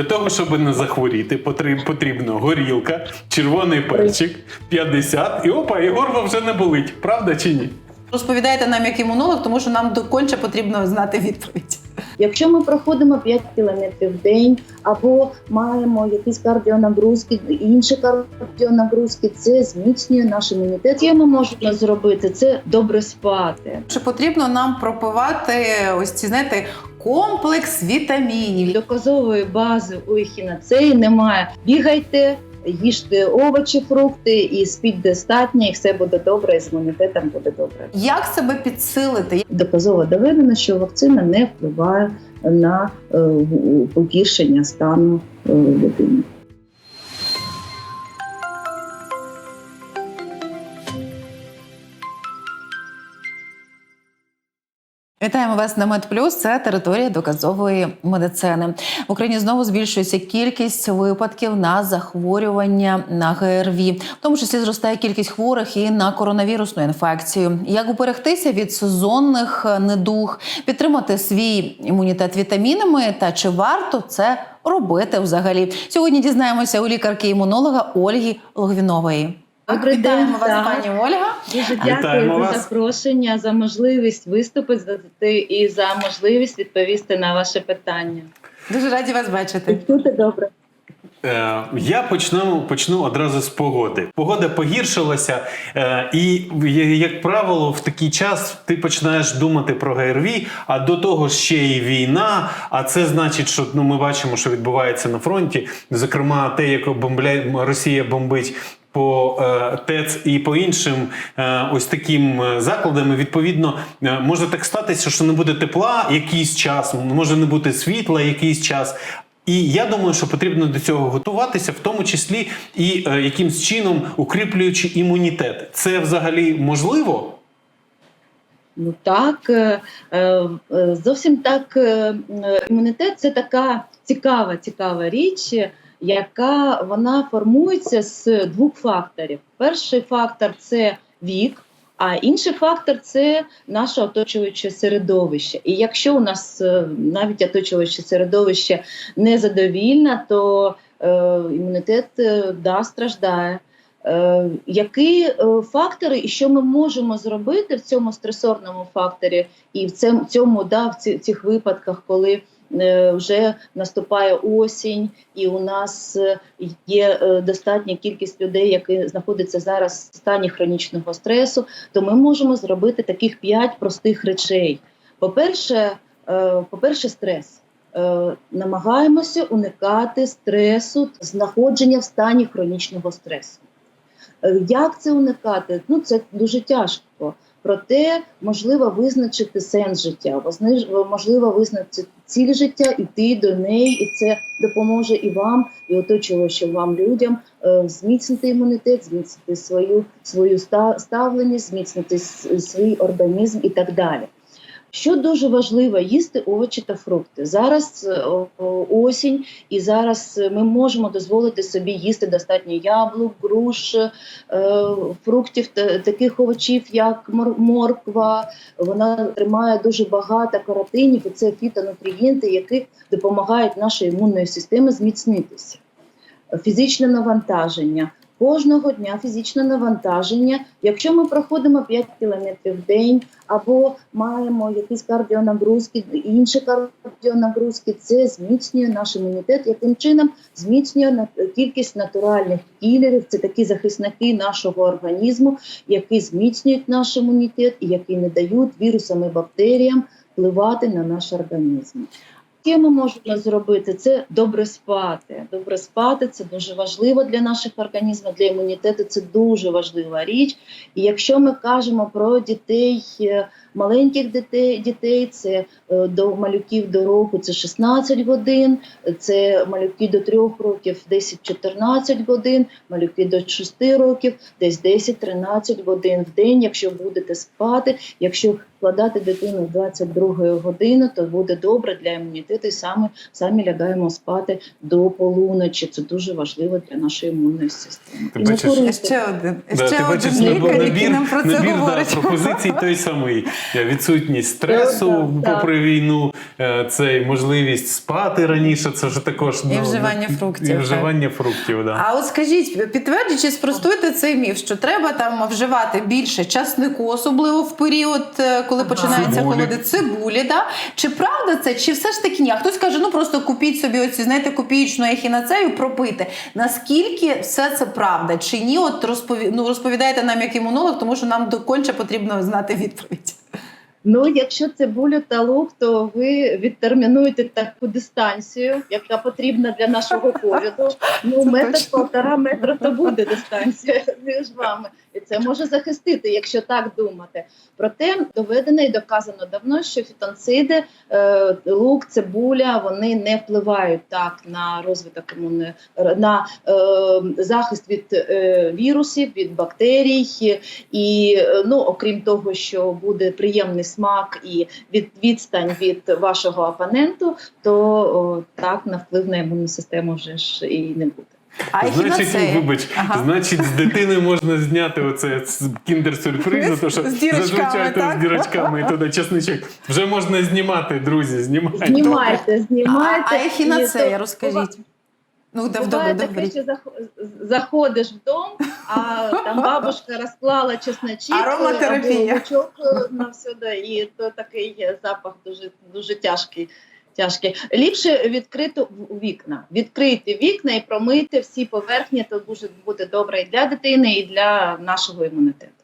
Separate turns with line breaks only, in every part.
Для того, щоб не захворіти, потріб- потрібно горілка, червоний перчик, 50, і опа, і горло вже не болить. Правда чи ні?
Розповідайте нам як імунолог, тому що нам доконче потрібно знати відповідь.
Якщо ми проходимо 5 кілометрів в день або маємо якісь кардіонагрузки, інші кардіонагрузки, це зміцнює наш імунітет. Що ми можемо зробити? Це добре спати.
Чи потрібно нам пропивати ось ці знаєте комплекс вітамінів?
Доказової бази у ехінацеї немає. Бігайте, їжте овочі, фрукти і спіть достатньо, і все буде добре, і з імунітетом буде добре.
Як себе підсилити?
Доказово доведено, що вакцина не впливає на е, погіршення стану е, людини.
Вітаємо вас на МедПлюс. Це територія доказової медицини. В Україні знову збільшується кількість випадків на захворювання на ГРВІ. В тому числі зростає кількість хворих і на коронавірусну інфекцію. Як уберегтися від сезонних е, недуг, підтримати свій імунітет вітамінами та чи варто це робити взагалі? Сьогодні дізнаємося у лікарки-імунолога Ольги Логвінової.
Добрий день,
вас,
так.
пані Ольга.
Дуже
Вітаємо
дякую за
вас.
запрошення, за можливість виступити і за можливість відповісти на ваше питання.
Дуже раді вас бачити.
Чути добре.
Е, я почну, почну одразу з погоди. Погода погіршилася, е, і як правило, в такий час ти починаєш думати про ГРВІ, а до того ще й війна. А це значить, що ну, ми бачимо, що відбувається на фронті. Зокрема, те, як бомбляє Росія бомбить. По е, ТЕЦ і по іншим е, ось таким е, закладам, відповідно, може так статися, що не буде тепла якийсь час, може не бути світла якийсь час. І я думаю, що потрібно до цього готуватися, в тому числі і е, якимсь чином укріплюючи імунітет. Це взагалі можливо?
Ну так, е, е, зовсім так. е, Імунітет це така цікава, цікава річ, яка вона формується з двох факторів. Перший фактор це вік. А інший фактор це наше оточуюче середовище. І якщо у нас е, навіть оточуюче середовище незадовільне, то е, імунітет е, да, страждає. Е, які е, фактори і що ми можемо зробити в цьому стресорному факторі, і в цьому, да, в цих випадках, коли вже наступає осінь, і у нас е, є е, достатня кількість людей, які знаходяться зараз в стані хронічного стресу, то ми можемо зробити таких п'ять простих речей. По-перше, е, по-перше, стрес. Е, Намагаємося уникати стресу, знаходження в стані хронічного стресу. Е, Як це уникати? Ну це дуже тяжко. Проте можливо визначити сенс життя, можливо визначити ціль життя, іти до неї, і це допоможе і вам, і оточуючим вам людям е, зміцнити імунітет, зміцнити свою свою ста- ставленість, зміцнити свій організм і так далі. Що дуже важливо, їсти овочі та фрукти. Зараз е, осінь, і зараз е, ми можемо дозволити собі їсти достатньо яблук, груш, е, фруктів, таких овочів, як мор- морква. Вона тримає дуже багато каротинів, і це фітонутрієнти, які допомагають нашій імунної системі зміцнитися. Фізичне навантаження. Кожного дня фізичне навантаження. Якщо ми проходимо 5 кілометрів в день або маємо якісь кардіонагрузки, інші кардіонагрузки, це зміцнює наш імунітет. Яким чином зміцнює кількість натуральних кілерів, це такі захисники нашого організму, які зміцнюють наш імунітет і які не дають вірусам і бактеріям впливати на наш організм. Що ми можемо зробити? Це добре спати. Добре спати це дуже важливо для наших організмів, для імунітету. Це дуже важлива річ. І якщо ми кажемо про дітей, е, маленьких дітей, дітей це е, до малюків до року це 16 годин, це малюки до 3 років 10-14 годин, малюки до 6 років десь 10-13 годин в день. Якщо будете спати, якщо вкладати дитину в 22 години, то буде добре для імунітету. І саме самі лягаємо спати до полуночі. Це дуже важливо для нашої імунної системи.
Ти
І
бачиш.
Ще один,
Да,
ще
ти бачиш
один
набір,
лікар, який нам про це
набір да,
говорить.
пропозицій той самий. Е, Відсутність стресу
Так, так.
попри війну, е, це можливість спати раніше. Це ж також ну,
І вживання фруктів,
І
так.
вживання фруктів, да.
А от скажіть, підтвердіть чи спростуйте цей міф, що треба там вживати більше часнику, особливо в період, е, коли починається
Цибулі.
холоди, цибулі, да? Чи правда це, чи все ж таки ні? А хтось каже, ну просто купіть собі оці, знаєте, копієчну ехінацею, пропийте. Наскільки все це правда? Чи ні? От розпові... ну, розповідайте нам як імунолог, тому що нам доконче потрібно знати відповідь.
Ну, якщо цибулю та лук, то ви відтермінуєте таку дистанцію, яка потрібна для нашого ковіду. Ну, метр полтора метра то буде дистанція між вами. І це може захистити, якщо так думати. Проте доведено і доказано давно, що фітонциди, е, лук, цибуля, вони не впливають так на розвиток імунної на е, захист від е, вірусів, від бактерій. І ну, окрім того, що буде приємний смак і від відстань від вашого опоненту, то о, так на вплив на імунну систему вже ж і не буде.
А
Значить, вибач,
Ага.
значить, з дитини можна зняти оце кіндер-сюрпризу, то що
З
зазвичай
так?
з дірочками і туди чесничок. Вже можна знімати, друзі, знімайте.
Знімайте, знімайте.
А, а ехінацея, розкажіть. Ну, да,
Буває
добре,
таке, що заходиш в дом, а там бабушка розклала чесночок
Ароматерапія.
е, на всюди, і то такий запах дуже, дуже тяжкий. Тяжкий. Ліпше відкрити вікна. Відкрити вікна і промити всі поверхні, то дуже буде добре і для дитини, і для нашого імунітету.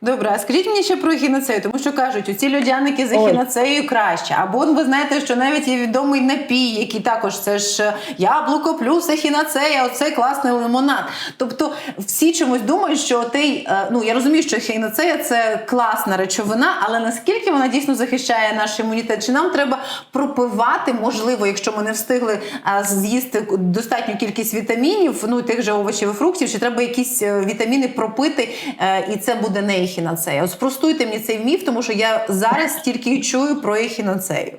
Добре, а скажіть мені ще про ехінацею, тому що кажуть, оці льодяники з
Ой.
ехінацеєю краще. Або ви знаєте, що навіть є відомий напій, який також це ж е, яблуко плюс ехінацея, оце класний лимонад. Тобто всі чомусь думають, що той, е, ну я розумію, що ехінацея це класна речовина, але наскільки вона дійсно захищає наш імунітет? Чи нам треба пропивати, можливо, якщо ми не встигли з'їсти достатню кількість вітамінів, ну тих же овочів і фруктів, чи треба якісь е, вітаміни пропити, е, і це буде не ехінацея? От спростуйте мені цей міф, тому що я зараз тільки чую про ехінацею.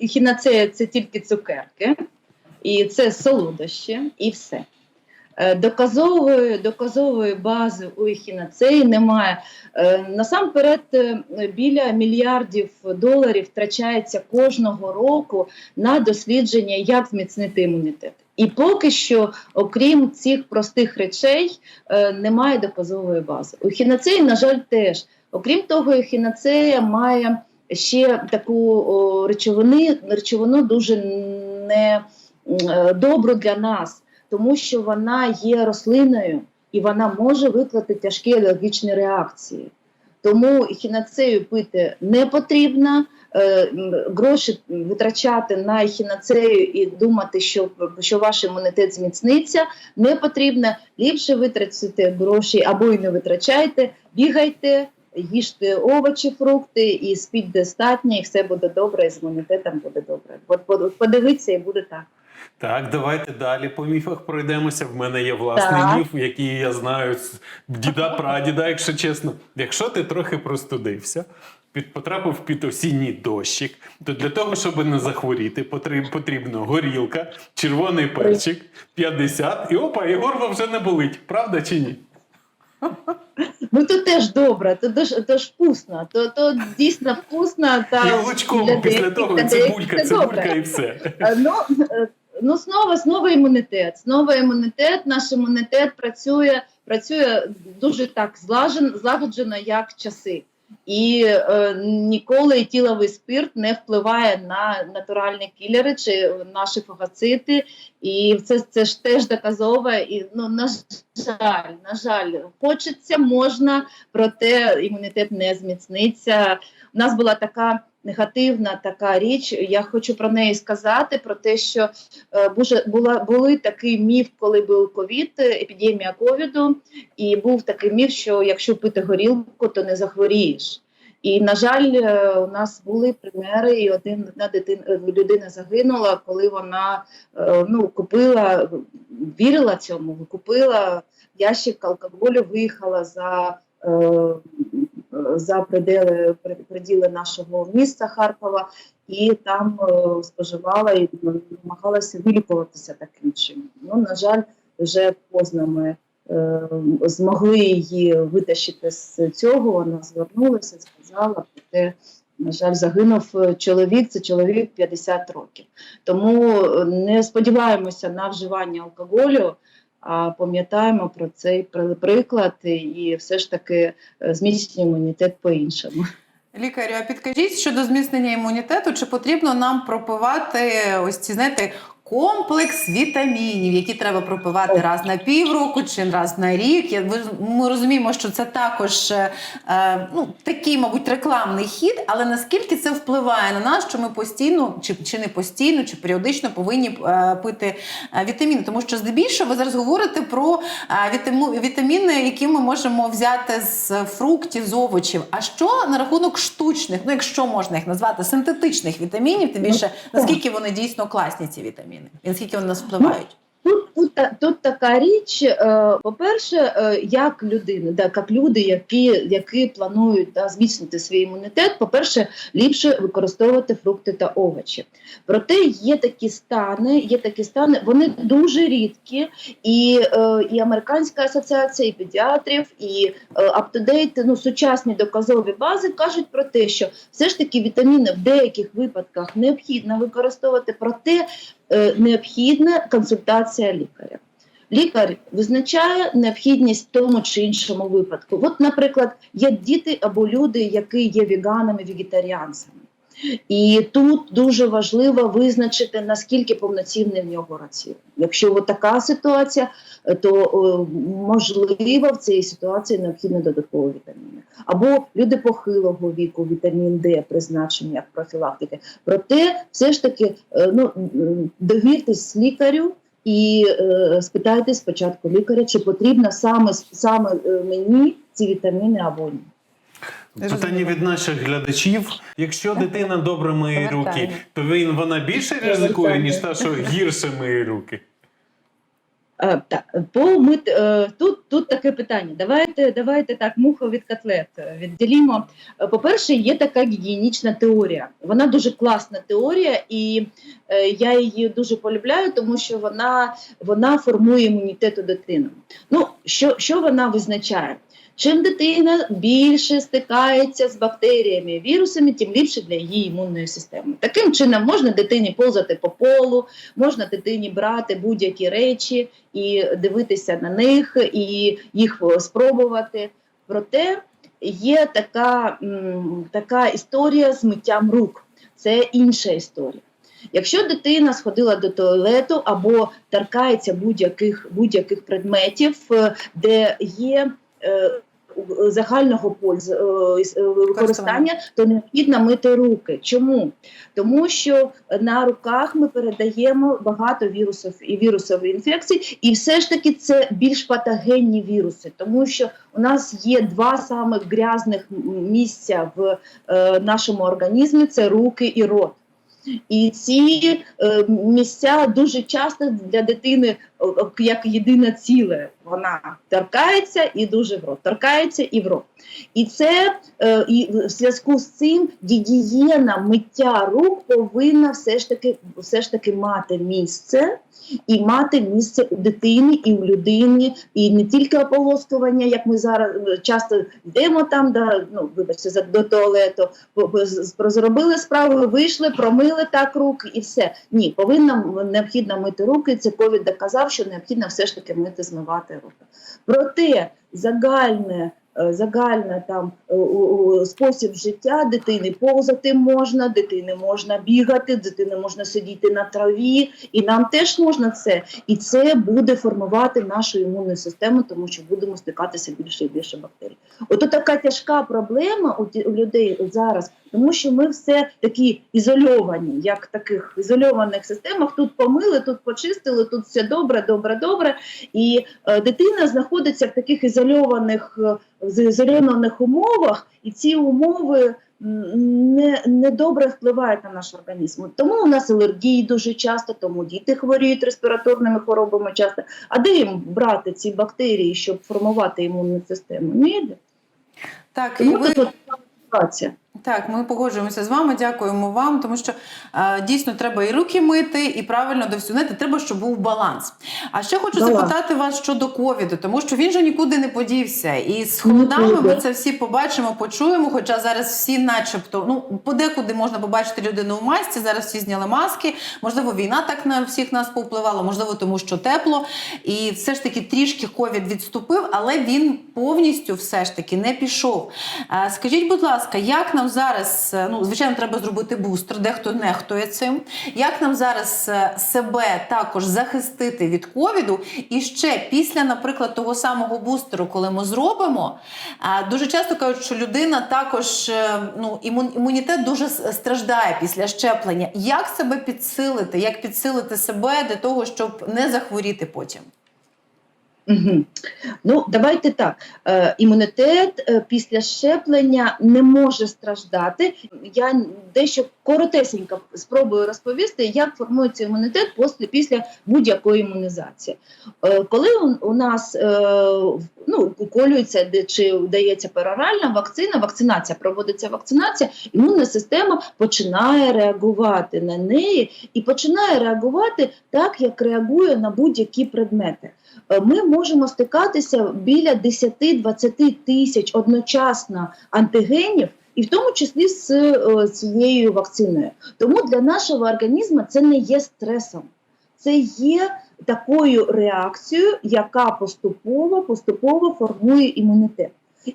Ехінацея – це тільки цукерки, і це солодощі, і все. Е, Доказової, доказової бази у ехінацеї немає. Е, Насамперед, е, біля мільярдів доларів втрачається кожного року на дослідження, як зміцнити імунітет. І поки що, окрім цих простих речей, е, немає доказової бази. У ехінацеї, на жаль, теж. Окрім того, ехінацея має ще таку речовини, речовину дуже не е, добру для нас, тому що вона є рослиною і вона може викликати тяжкі алергічні реакції. Тому ехінацею пити не потрібно. е, Гроші витрачати на ехінацею і думати, що, що ваш імунітет зміцниться, не потрібно. Ліпше витратити гроші або й не витрачайте, бігайте, їжте овочі, фрукти і спіть достатньо, і все буде добре, і з імунітетом буде добре. От под- подивіться, і буде так.
Так, давайте далі по міфах пройдемося. В мене є власний
Так.
міф, який я знаю з діда прадіда, якщо чесно. Якщо ти трохи простудився, під потрапив під осінній дощик, то для того, щоб не захворіти, потрібно горілка, червоний перчик, 50, і опа, і горло вже не болить. Правда чи ні?
Ну то теж добре, то, то, то ж вкусно, то, то дійсно вкусно. Та
І лучком після того
деяких
цибулька,
це
цибулька і все.
Е, Ну, е, ну знову, знову імунітет. Знову імунітет, наш імунітет працює, працює дуже так злагоджено, як часи. І е, ніколи етиловий спирт не впливає на натуральні кілери чи наші фагоцити. І це, це ж теж доказово. І ну, на жаль, на жаль, хочеться, можна, проте імунітет не зміцниться. У нас була така негативна така річ. Я хочу про неї сказати: про те, що е, була були такий міф, коли був ковід, епідемія ковіду, і був такий міф, що якщо пити горілку, то не захворієш. І на жаль, е, у нас були примери, і один одна дитина людина загинула, коли вона е, ну купила, вірила цьому, купила ящик алкоголю, виїхала за. е, За приділи, приділи нашого міста Харкова, і там е, споживала і намагалася вилікуватися таким чином. Ну, на жаль, вже е, змогли її витащити з цього. Вона звернулася, сказала про те. На жаль, загинув е, чоловік, це чоловік 50 років. Тому е, не сподіваємося на вживання алкоголю, а пам'ятаємо про цей приклад і все ж таки е, зміцнюємо імунітет по-іншому.
Лікарю, а підкажіть щодо зміцнення імунітету, чи потрібно нам пропивати ось ці знаєте комплекс вітамінів, які треба пропивати раз на півроку чи раз на рік? Ми розуміємо, що це також е, е, ну такий, мабуть, рекламний хід, але наскільки це впливає на нас, що ми постійно чи, чи не постійно, чи періодично повинні е, пити е, вітаміни? Тому що здебільшого ви зараз говорите про е, вітаміни, які ми можемо взяти з фруктів, з овочів. А що на рахунок штучних, ну якщо можна їх назвати синтетичних вітамінів, тим більше наскільки вони дійсно класні, ці вітаміни, і наскільки вони нас впливають?
Тут, тут, тут така річ, е, по-перше, е, як людина, да, як люди, які, які планують да, зміцнити свій імунітет, по-перше, ліпше використовувати фрукти та овочі. Проте є такі стани, є такі стани, вони дуже рідкі, і, е, і Американська асоціація, і педіатрів, і UpToDate, ну, сучасні доказові бази кажуть про те, що все ж таки вітаміни в деяких випадках необхідно використовувати, проте е, необхідна консультація лікаря. Лікар визначає необхідність в тому чи іншому випадку. От, наприклад, є діти або люди, які є веганами, вегетаріанцями. І тут дуже важливо визначити, наскільки повноцінний в нього раціон. Якщо от така ситуація, е, то е, можливо в цій ситуації необхідно додаткові вітаміни. Або люди похилого віку, вітамін Д призначені як профілактики. Проте, все ж таки, е, ну довіртесь лікарю. І е, спитайте спочатку лікаря, чи потрібно саме саме е, мені ці вітаміни або ні.
Питання від наших глядачів: якщо дитина добре миє руки, то він вона більше ризикує, ніж та, що гірше миє руки.
Е, по мит, е, тут, тут таке питання. Давайте, давайте так, муху від котлет е, відділімо. По-перше, є така гігієнічна теорія. Вона дуже класна теорія, і я її дуже полюбляю, тому що вона, вона формує імунітет у дитини. Ну, що, що вона визначає? Чим дитина більше стикається з бактеріями, вірусами, тим ліпше для її імунної системи. Таким чином можна дитині повзати по полу, можна дитині брати будь-які речі і дивитися на них, і їх спробувати. Проте є така, така історія з миттям рук. Це інша історія. Якщо дитина сходила до туалету або торкається будь-яких будь-яких предметів, е, де є е, загального польз, е, е, використання, то необхідно мити руки. Чому? Тому що на руках ми передаємо багато вірусів і вірусових інфекцій, і все ж таки це більш патогенні віруси, тому що у нас є два самих грязних місця в е, нашому організмі: це руки і рот. І ці е, місця дуже часто для дитини як єдине ціле. Вона торкається і дуже в рот, торкається і в рот. І це е, і в зв'язку з цим гігієна миття рук повинна все ж таки все ж таки мати місце і мати місце у дитині і у людині, і не тільки ополоскування, як ми зараз е, часто йдемо там, да, ну вибачте, до туалету, зробили справу, вийшли, промили так руки і все. Ні, повинна необхідно мити руки. Це ковід доказав, що необхідно все ж таки мити, змивати руки. Проте загальне. Е, Загальне там е, спосіб життя дитини повзати можна, дитини можна бігати, дитини можна сидіти на траві, і нам теж можна це. І це буде формувати нашу імунну систему, тому що будемо стикатися більше і більше бактерій. Ото така тяжка проблема у, людей зараз, тому що ми все такі ізольовані, як в таких ізольованих системах. Тут помили, тут почистили, тут все добре, добре, добре. І е, дитина знаходиться в таких ізольованих, з- ізольованих умовах, і ці умови. недобре Не, не добре впливають на наш організм. Тому у нас алергії дуже часто, тому діти хворіють респіраторними хворобами часто. А де їм брати ці бактерії, щоб формувати імунну систему? Ніде.
Так, і ви
тут ситуація.
Так, ми погоджуємося з вами. Дякуємо вам, тому що е, дійсно треба і руки мити, і правильно до всього. Знаєте, треба, щоб був баланс. А ще хочу
Баланс.
запитати вас щодо ковіду, тому що він же нікуди не подівся. І з холодами ми це всі побачимо, почуємо. Хоча зараз всі, начебто, ну подекуди можна побачити людину в масці. Зараз всі зняли маски. Можливо, війна так на всіх нас повпливала, можливо, тому що тепло. І все ж таки трішки ковід відступив, але він повністю все ж таки не пішов. Е, Скажіть, будь ласка, як нам зараз, е, ну звичайно, треба зробити бустер, дехто нехтує цим. Як нам зараз е, себе також захистити від ковіду? І ще після, наприклад, того самого бустеру, коли ми зробимо, е, дуже часто кажуть, що людина також ну, імунітет дуже страждає після щеплення. Як себе підсилити? Як підсилити себе для того, щоб не захворіти потім?
Угу. Ну, давайте так. Е, імунітет е, після щеплення не може страждати. Я дещо коротесенько спробую розповісти, як формується імунітет після, після будь-якої імунізації. Е, коли у, у нас е, ну, уколюється чи дається пероральна вакцина, вакцинація проводиться вакцинація, імунна система починає реагувати на неї і починає реагувати так, як реагує на будь-які предмети. Е, ми можемо стикатися біля 10-20 тисяч одночасно антигенів, і в тому числі з е, цією вакциною. Тому для нашого організму це не є стресом, це є такою реакцією, яка поступово поступово формує імунітет.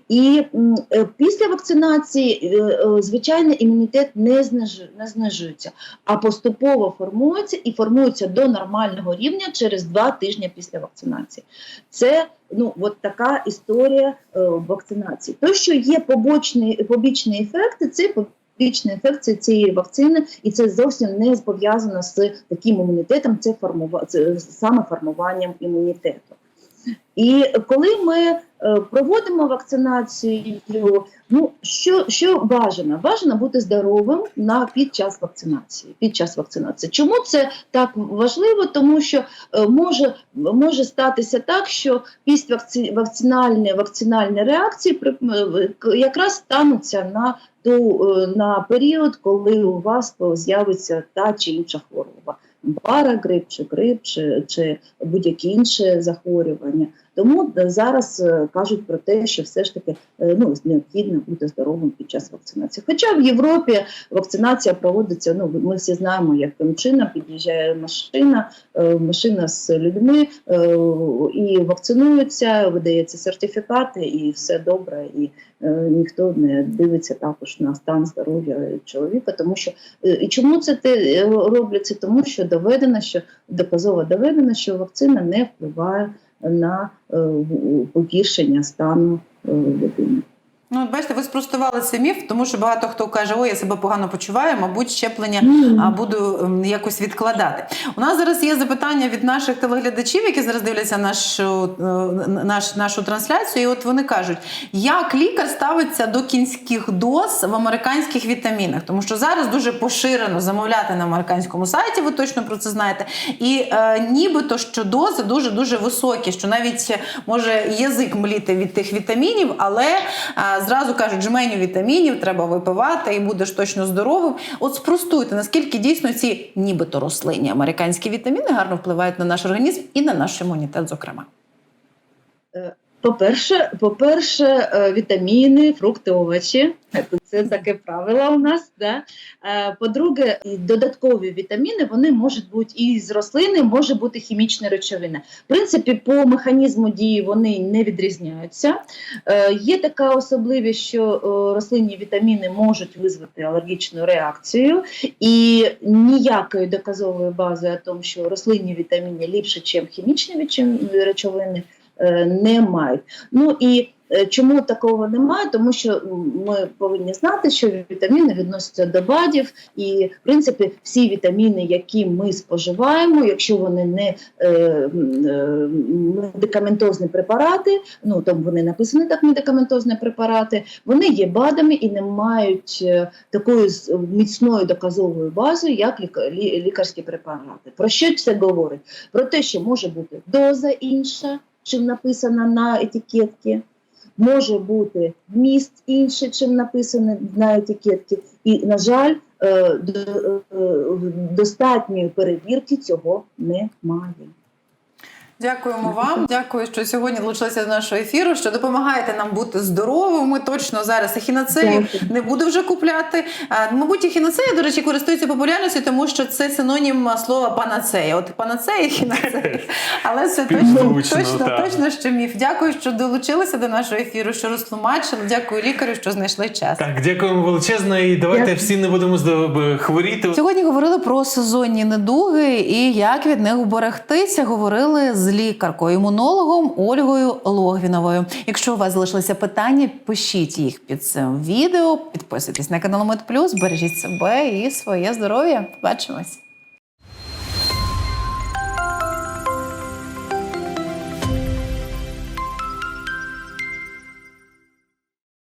І е, після вакцинації, е, е, звичайно, імунітет не знижу- не знижується, а поступово формується і формується до нормального рівня через два тижні після вакцинації. Це ну от така історія вакцинації. То, що є побочні побічні ефекти, це побічні ефекти цієї вакцини, і це зовсім не пов'язано з таким імунітетом. Це формува... це саме формуванням імунітету. І коли ми е, проводимо вакцинацію, ну що, що бажано? Бажано бути здоровим на під час вакцинації. Під час вакцинації. Чому це так важливо? Тому що е, може, може статися так, що після вакці- вакцинальні, реакції е, якраз стануться на ту на період, коли у вас з'явиться та чи інша хвороба. Парагрип, чи грип, чи, чи будь-які інші захворювання. Тому е, зараз е, кажуть про те, що все ж таки е, ну, необхідно бути здоровим під час вакцинації. Хоча в Європі вакцинація проводиться, ну ми всі знаємо, яким чином під'їжджає машина, машина з людьми і вакцинуються, видається сертифікати, і все добре, і ніхто не дивиться також на стан здоров'я чоловіка, тому що І чому це те робляться? Тому що доведено, що доказово доведено, що вакцина не впливає на е, погіршення стану е, людини.
Ну, бачите, ви спростували цей міф, тому що багато хто каже, ой, я себе погано почуваю, мабуть, щеплення а, буду ем, якось відкладати. У нас зараз є запитання від наших телеглядачів, які зараз дивляться нашу, е, наш, нашу трансляцію. І от вони кажуть, як лікар ставиться до кінських доз в американських вітамінах, тому що зараз дуже поширено замовляти на американському сайті, ви точно про це знаєте. І е, нібито що дози дуже дуже високі, що навіть може язик мліти від тих вітамінів, але е, зразу кажуть, жменю вітамінів треба випивати і будеш точно здоровим. От спростуйте, наскільки дійсно ці нібито рослинні американські вітаміни гарно впливають на наш організм і на наш імунітет, зокрема.
По-перше, по-перше, е, вітаміни, фрукти, овочі. Це таке правило у нас. Да? Е, По-друге, додаткові вітаміни вони можуть бути і з рослини, може бути хімічна речовина. В принципі, по механізму дії вони не відрізняються. Е, Є така особливість, що е, рослинні вітаміни можуть визвати алергічну реакцію, і ніякої доказової бази о тому, що рослинні вітаміни ліпше, ніж хімічні речовини, е, не мають. Ну і е, чому такого немає? Тому що ми повинні знати, що вітаміни відносяться до БАДів, і в принципі всі вітаміни, які ми споживаємо, якщо вони не е, е, медикаментозні препарати, ну там вони написані так медикаментозні препарати, вони є БАДами і не мають е, такої міцної доказової бази, як ліка- лікарські препарати. Про що це говорить? Про те, що може бути доза інша, чим написана на етикетці. може бути вміст інший, чим написано на етикетці. І, на жаль, е, е, достатньої перевірки цього немає.
Дякуємо вам. Дякую, що сьогодні долучилися до нашого ефіру. Що допомагаєте нам бути здоровими. Точно зараз ехінацею не буду вже купляти. Мабуть, ехінацея, до речі, користується популярністю, тому що це синонім слова панацея. От панацея і ехінацея. Але це точно, точно, точно, що міф. Дякую, що долучилися до нашого ефіру, що розтлумачили. Дякую лікарю, що знайшли час.
Так, дякуємо величезно, і давайте
Дякую.
всі не будемо хворіти.
Сьогодні говорили про сезонні недуги і як від них уберегтися. Говорили з лікаркою-імунологом Ольгою Логвіновою. Якщо у вас залишилися питання, пишіть їх під цим відео. Підписуйтесь на канал Медплюс, бережіть себе і своє здоров'я. Побачимось.